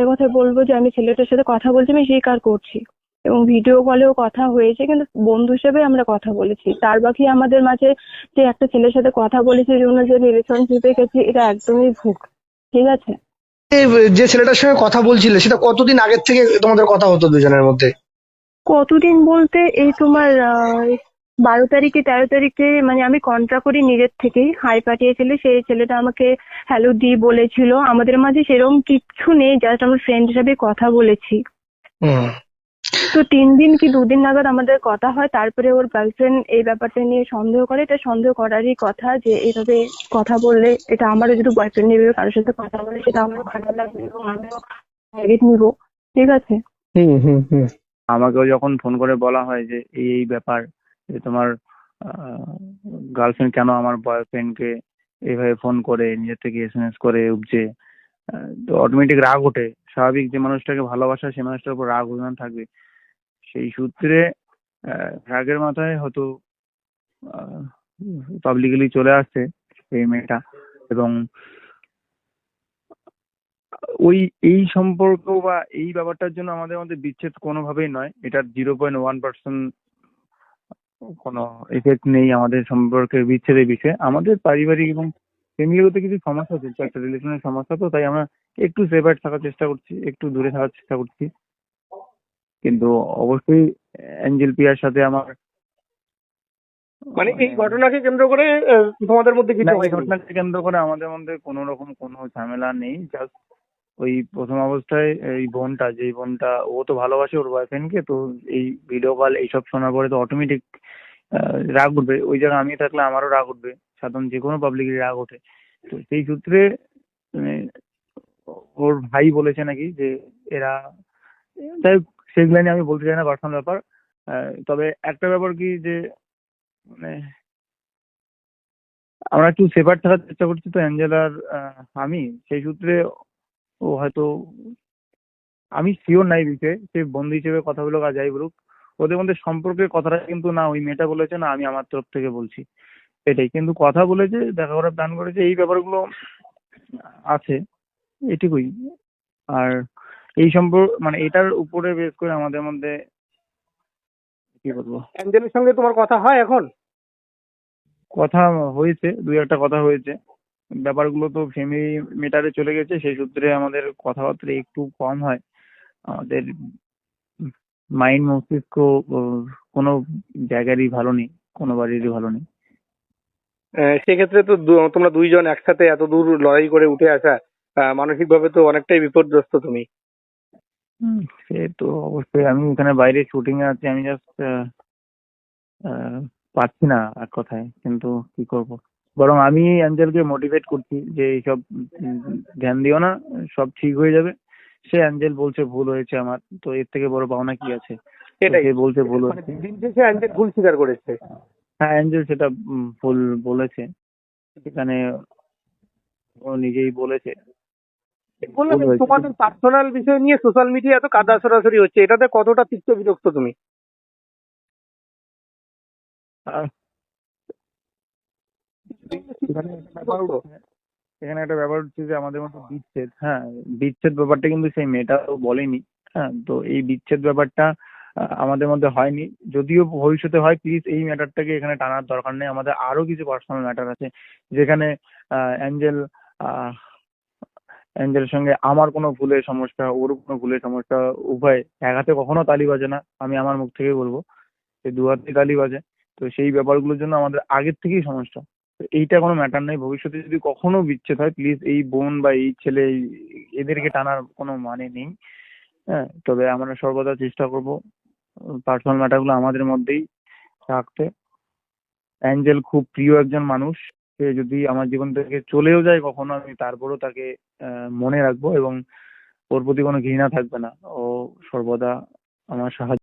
একটা কথা বলব যে আমি ছেলেটার সাথে কথা বলছি আমি স্বীকার করছি। এবং ভিডিও কলেও কথা হয়েছে কিন্তু বন্ধু হিসেবে আমরা কথা বলেছি। তার বাকি আমাদের মাঝে যে একটা ছেলের সাথে কথা বলেছি জন্য যে রিলেশনশিপে গেছি এটা একদমই ভুল। ঠিক আছে? যে ছেলেটার সঙ্গে কথা বলছিলে সেটা কতদিন আগের থেকে তোমাদের কথা হতো দুজনের মধ্যে? কতদিন বলতে এই তোমার বারো তারিখে তেরো তারিখে মানে আমি কন্ট্রা করি নিজের থেকেই। হাই পাঠিয়েছিল সেই ছেলেটা আমাকে হ্যালো দি বলেছিল। আমাদের মাঝে সেরকম কিচ্ছু নেই জাস্ট আমরা ফ্রেন্ড হিসাবে কথা বলেছি। তো তিন দিন কি দুদিন নাগাদ আমাদের কথা হয় তারপরে ওর গার্লফ্রেন্ড এই ব্যাপারটা নিয়ে সন্দেহ করে। এটা সন্দেহ করারই কথা যে এইভাবে কথা বললে এটা আমারও যদি বয়ফ্রেন্ড নেবে কারোর সাথে কথা বলে সেটা আমারও খারাপ লাগবে এবং আমিও নিবো। ঠিক আছে? হুম হুম হুম। আমাকেও যখন ফোন করে বলা হয় যে এই এই ব্যাপার যে তোমার গার্লফ্রেন্ড কেন আমার বয়ফ্রেন্ডকে এইভাবে ফোন করে, নিজের থেকে এসএমএস করে উপজে তো অটোমেটিক রাগ ওঠে। স্বাভাবিক যে মানুষটাকে ভালোবাসা, সে মানুষটার উপর রাগ অভিমান থাকবে। সেই সূত্রে রাগের মাথায় হয়তো পাবলিকলি চলে আসছে এই মেয়েটা এবং ওই, এই সম্পর্ক বা এই ব্যাপারটার জন্য আমাদের মধ্যে বিচ্ছেদ কোনোভাবেই নয়। এটার জিরো পয়েন্ট ওয়ান পার্সেন্ট কোনো এফেক্ট নেই আমাদের সম্পর্কের বিচ্ছেদের বিষয়ে। আমাদের পারিবারিক এবং ফ্যামিলিগত কিছু সমস্যা চলছে একটা রিলেশনের সমস্যা তো তাই আমরা একটু সেপারেট থাকার চেষ্টা করছি একটু দূরে থাকার চেষ্টা করছি। কিন্তু অবশ্যই অ্যাঞ্জেল পিয়ার সাথে আমার মানে এই ঘটনাকে কেন্দ্র করে তোমাদের মধ্যে কিছু এই ঘটনাকে কেন্দ্র করে আমাদের মধ্যে কোনো রকম কোনো ঝামেলা নেই জাস্ট ওই প্রথম অবস্থায় এই বোনটা যেই বোনটা ও তো ভালোবাসে ওর বয়ফ্রেন্ডকে তো এই ভিডিও কল এইসব শোনার পরে তো অটোমেটিক রাগ উঠবে। ওই জায়গায় আমি থাকলে আমারও রাগ উঠবে। সাধারণ যে কোনো পাবলিকেরই রাগ ওঠে। তো সেই সূত্রে মানে, ওর ভাই বলেছে নাকি যে এরা যাই হোক সেগুলো নিয়ে আমি বলতে চাই না পার্সোনাল ব্যাপার। তবে একটা ব্যাপার কি যে মানে আমরা একটু সেপার থাকার চেষ্টা করছি তো অ্যাঞ্জেলার আমি। সেই সূত্রে ও হয়তো আমি শিওর নাই বিষয়ে সে বন্ধু হিসেবে কথা বলুক আর যাই বলুক ওদের মধ্যে সম্পর্কের কথাটা কিন্তু না ওই মেয়েটা বলেছে না আমি আমার তরফ থেকে বলছি। এটাই। কিন্তু কথা বলেছে দেখা করার প্ল্যান করেছে এই ব্যাপারগুলো আছে এটুকুই। আর এই সম্পর্ক মানে এটার উপরে বেস করে আমাদের মধ্যে কি বলব? অ্যাঞ্জেলের সঙ্গে তোমার কথা হয় এখন? কথা হয়েছে দুই একটা কথা হয়েছে। ব্যাপারগুলো তো ফ্যামিলি মেটারে চলে গেছে সেই সূত্রে আমাদের কথাবার্তা একটু কম হয়। আমাদের মাইন্ড মস্তিষ্ক কোনো জায়গারই ভালো নেই কোনো বাড়িরই ভালো নেই। সেক্ষেত্রে তো তোমরা দুইজন একসাথে এত দূর লড়াই করে উঠে আসা মানসিকভাবে তো অনেকটাই বিপর্যস্ত তুমি। হুম, সে তো অবশ্যই। আমি এখানে বাইরে শুটিং এ আছি আমি জাস্ট পাচ্ছি না এক কথায় কিন্তু কি করব? বরং আমি অ্যাঞ্জেলকে মোটিভেট করছি যে এইসব ধ্যান দিও না সব ঠিক হয়ে যাবে। সে অ্যাঞ্জেল বলছে ভুল হয়েছে আমার তো এর থেকে বড় পাওনা কি আছে? সে বলছে ভুল মানে হয়েছে। দিন শেষে অ্যাঞ্জেল ভুল স্বীকার করেছে। হ্যাঁ অ্যাঞ্জেল সেটা ভুল বলেছে। সেখানে ও নিজেই বলেছে। বললাম তোমাদের পার্সোনাল বিষয় নিয়ে সোশ্যাল মিডিয়া এত কাদা সরাসরি হচ্ছে এটাতে কতটা তিক্ত বিরক্ত তুমি? এখানে একটা ব্যাপার হচ্ছে যে আমাদের মধ্যে বিচ্ছেদ হ্যাঁ বিচ্ছেদ ব্যাপারটা কিন্তু সেই মেয়েটাও বলেনি হ্যাঁ তো এই বিচ্ছেদ ব্যাপারটা আমাদের মধ্যে হয়নি, যদিও ভবিষ্যতে হয় প্লিজ এই ম্যাটারটাকে এখানে টানার দরকার নেই, আমাদের আরও কিছু পার্সোনাল ম্যাটার আছে, যেখানে অ্যাঞ্জেল অ্যাঞ্জেলের সঙ্গে আমার কোনো ভুলের সমস্যা, ওর কোনো ভুলের সমস্যা, উভয় এক হাতে কখনো তালি বাজে না, আমি আমার মুখ থেকেই বলব দু হাতে তালি বাজে, তো সেই ব্যাপারগুলোর জন্য আমাদের আগের থেকেই সমস্যা। এইটা কোনো ম্যাটার নেই। ভবিষ্যতে যদি কখনো বিচ্ছেদ হয় প্লিজ এই বোন বা এই ছেলে এদেরকে টানার কোনো মানে নেই। হ্যাঁ তবে আমরা সর্বদা চেষ্টা করব পার্সোনাল ম্যাটারগুলো আমাদের মধ্যেই রাখতে অ্যাঞ্জেল খুব প্রিয় একজন মানুষ। সে যদি আমার জীবন থেকে চলেও যায় কখনো আমি তারপরও তাকে মনে রাখব এবং ওর প্রতি কোনো ঘৃণা থাকবে না। ও সর্বদা আমার সাহায্য